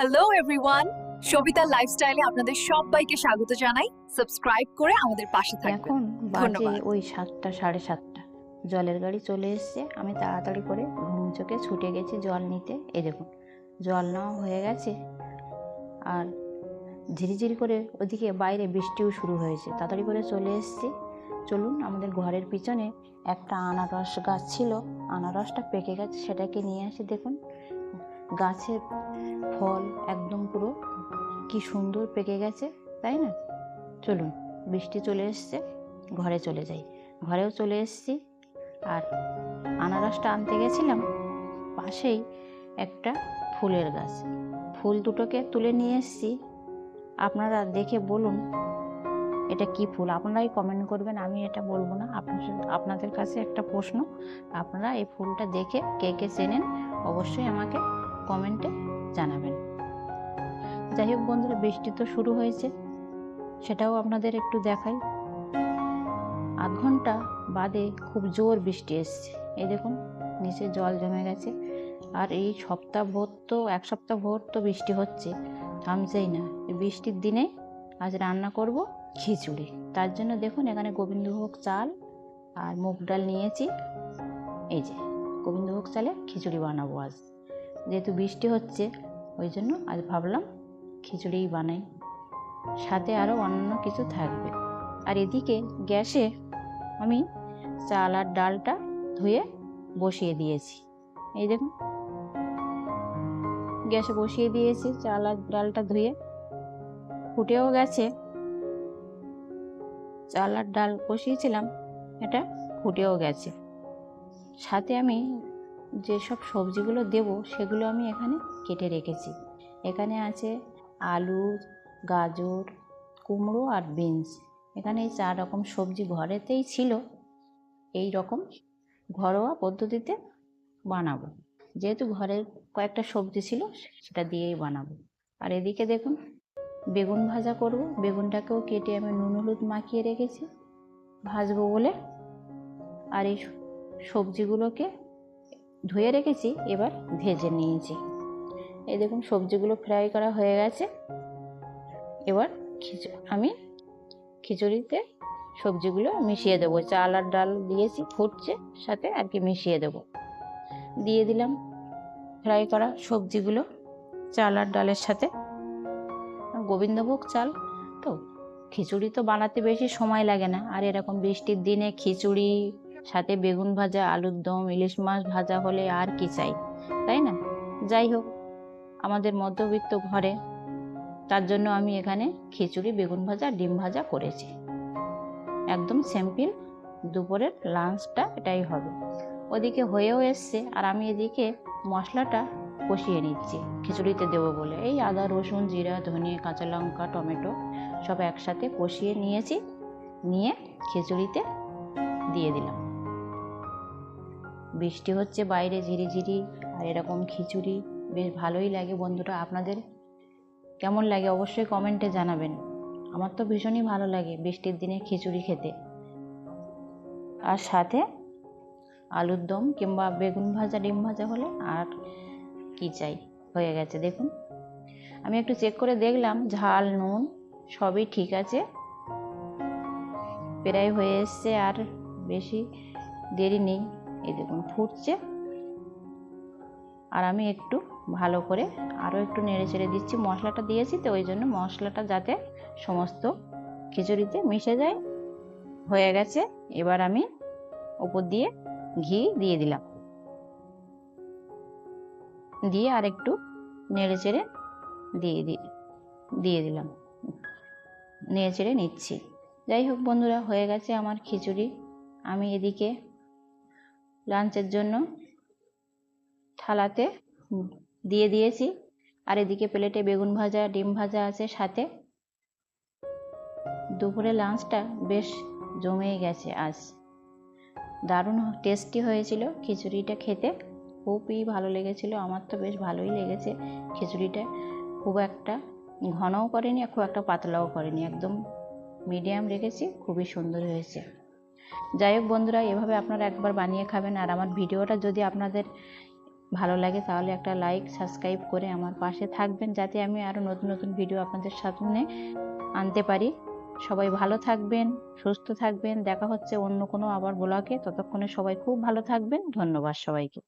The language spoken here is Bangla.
হ্যালো এভরিওয়ান সবিতা লাইফস্টাইলে আপনাদের সবাইকে স্বাগত জানাই। সাবস্ক্রাইব করে আমাদের পাশে এখন বাজে। ওই সাতটা সাড়ে সাতটা। জলের গাড়ি চলে এসছে। আমি তাড়াতাড়ি করে ঘুম চোখে ছুটে গেছি জল নিতে। এই দেখুন জল নেওয়া হয়ে গেছে। আর ঝিরিঝিরি করে ওদিকে বাইরে বৃষ্টিও শুরু হয়েছে। তাড়াতাড়ি করে চলে এসছি। চলুন আমাদের ঘরের পিছনে একটা আনারস গাছ ছিল। আনারসটা পেকে গেছে সেটাকে নিয়ে আসি। দেখুন গাছের ফল একদম পুরো কি সুন্দর পেকে গেছে, তাই না? চলুন, বৃষ্টি চলে এসছে, ঘরে চলে যাই। ঘরেও চলে এসেছি আর আনারসটা আনতে গেছিলাম, পাশেই একটা ফুলের গাছ। ফুল দুটোকে তুলে নিয়ে এসেছি। আপনারা দেখে বলুন এটা কি ফুল? আপনারাই কমেন্ট করবেন, আমি এটা বলব না। আপনাদের কাছে একটা প্রশ্ন, আপনারা এই ফুলটা দেখে কে কে চেনেন, অবশ্যই আমাকে যাই হোক বন্ধুরা, বৃষ্টি তো শুরু হয়েছে। সেটাও আপনাদের একটু দেখাই। আধ ঘণ্টা বাদে খুব জোর বৃষ্টি এসছে। এই দেখুন, নিচে জল জমে গেছে। আর এই সপ্তাহ ভোর তো, এক সপ্তাহ ভোর তো বৃষ্টি হচ্ছে, থামছেই না। বৃষ্টির দিনে আজ রান্না করব খিচুড়ি। তার জন্য দেখুন, এখানে গোবিন্দভোগ চাল আর মুগ ডাল নিয়েছি। এই যে, গোবিন্দভোগ চালে খিচুড়ি বানাবো আজ। যেহেতু বৃষ্টি হচ্ছে, ওই জন্য আজ ভাবলাম খিচুড়িই বানাই। সাথে আরও অন্য কিছু থাকবে। আর এদিকে গ্যাসে আমি চাল আর ডালটা ধুয়ে বসিয়ে দিয়েছি। এই দেখুন। গ্যাসে বসিয়ে দিয়েছি চাল আর ডালটা ধুয়ে। ফুটেও গেছে। চাল আর ডাল বসিয়েছিলাম, এটা ফুটেও গেছে। সাথে আমি যেসব সবজিগুলো দেব সেগুলো আমি এখানে কেটে রেখেছি। এখানে আছে আলু, গাজর, কুমড়ো আর বিনস। এখানে এই চার রকম সবজি ঘরেতেই ছিল। এই রকম ঘরোয়া পদ্ধতিতে বানাবো। যেহেতু ঘরের কয়েকটা সবজি ছিল, সেটা দিয়েই বানাবো। আর এদিকে দেখুন, বেগুন ভাজা করব। বেগুনটাকেও কেটে আমি নুন হলুদ মাখিয়ে রেখেছি। ভাজবো বলে। আর এই সবজিগুলোকে ধুয়ে রেখেছি, এবার ভেজে নিয়েছি। এই দেখুন, সবজিগুলো ফ্রাই করা হয়ে গেছে। এবার আমি খিচুড়িতে সবজিগুলো মিশিয়ে দেবো। চাল আর ডাল দিয়েছি, ফুটছে, সাথে আর কি মিশিয়ে দেব। দিয়ে দিলাম ফ্রাই করা সবজিগুলো, চাল আর ডালের সাথে। গোবিন্দভোগ চাল, তো খিচুড়ি তো বানাতে বেশি সময় লাগে না। আর এরকম বৃষ্টির দিনে খিচুড়ি, সাথে বেগুন ভাজা, আলুর দম, ইলিশ মাছ ভাজা হলে আর কি চাই, তাই না? যাই হোক। আমাদের মধ্যবিত্ত ঘরে। তার জন্য আমি এখানে খিচুড়ি, বেগুন ভাজা, ডিম ভাজা করেছি। একদম সিম্পল দুপুরের লাঞ্চটা এটাই হবে। ওদিকে হয়েও এসছে আর আমি এদিকে মশলাটা কষিয়ে নিচ্ছি। খিচুড়িতে দেবো বলে। এই আদা, রসুন, জিরা, ধনিয়া, কাঁচা লঙ্কা, টমেটো সব একসাথে কষিয়ে নিয়েছি। নিয়ে খিচুড়িতে দিয়ে দিলাম। বৃষ্টি হচ্ছে, বাইরে ঝিরিঝিরি আর এরকম খিচুড়ি। বেশ ভালোই লাগে বন্ধুরা আপনাদের। কেমন লাগে অবশ্যই কমেন্টে জানাবেন। আমার তো ভীষণই ভালো লাগে বৃষ্টির দিনে খিচুড়ি খেতে। আর সাথে আলুর দম কিংবা বেগুন ভাজা, ডিম ভাজা হলে আর কি চাই? হয়ে গেছে, দেখুন। আমি একটু চেক করে দেখলাম, ঝাল, নুন সবই ঠিক আছে। প্রায় হয়ে এসছে আর বেশি দেরি নেই। এই দেখুন, ফুটছে। আর আমি একটু ভালো করে আরও একটু নেড়ে চেড়ে দিচ্ছি। মশলাটা দিয়েছি তো ওই জন্য মশলাটা যাতে সমস্ত খিচুড়িতে মিশে যায়। হয়ে গেছে। এবার আমি ওপর দিয়ে ঘি দিয়ে দিলাম। দিয়ে আর একটু নেড়ে চেড়ে দিয়ে দি, দিয়ে দিলাম। নেড়ে চেড়ে নিচ্ছি। যাই হোক বন্ধুরা, হয়ে গেছে আমার খিচুড়ি। আমি এদিকে লাঞ্চের জন্য থালাতে দিয়ে দিয়েছি। আর এদিকে প্লেটে বেগুন ভাজা, ডিম ভাজা আছে সাথে। দুপুরে লাঞ্চটা বেশ জমেই গেছে আজ। দারুণ টেস্টি হয়েছিল খিচুড়িটা খেতে। খুবই ভালো লেগেছিল, আমার তো বেশ ভালোই লেগেছে খিচুড়িটা। খুব একটা ঘনও করেনি আর খুব একটা পাতলাও করেনি, একদম মিডিয়াম রেখেছি, খুবই সুন্দর হয়েছে। যাই হোক বন্ধুরা, এভাবে আপনারা একবার বানিয়ে খাবেন। আর আমার ভিডিওটা যদি আপনাদের ভালো লাগে, তাহলে একটা লাইক সাবস্ক্রাইব করে আমার পাশে থাকবেন, যাতে আমি আরও নতুন নতুন ভিডিও আপনাদের সামনে আনতে পারি। সবাই ভালো থাকবেন, সুস্থ থাকবেন, দেখা হচ্ছে অন্য কোনো আবার ব্লগে ততক্ষণে সবাই খুব ভালো থাকবেন। ধন্যবাদ সবাইকে।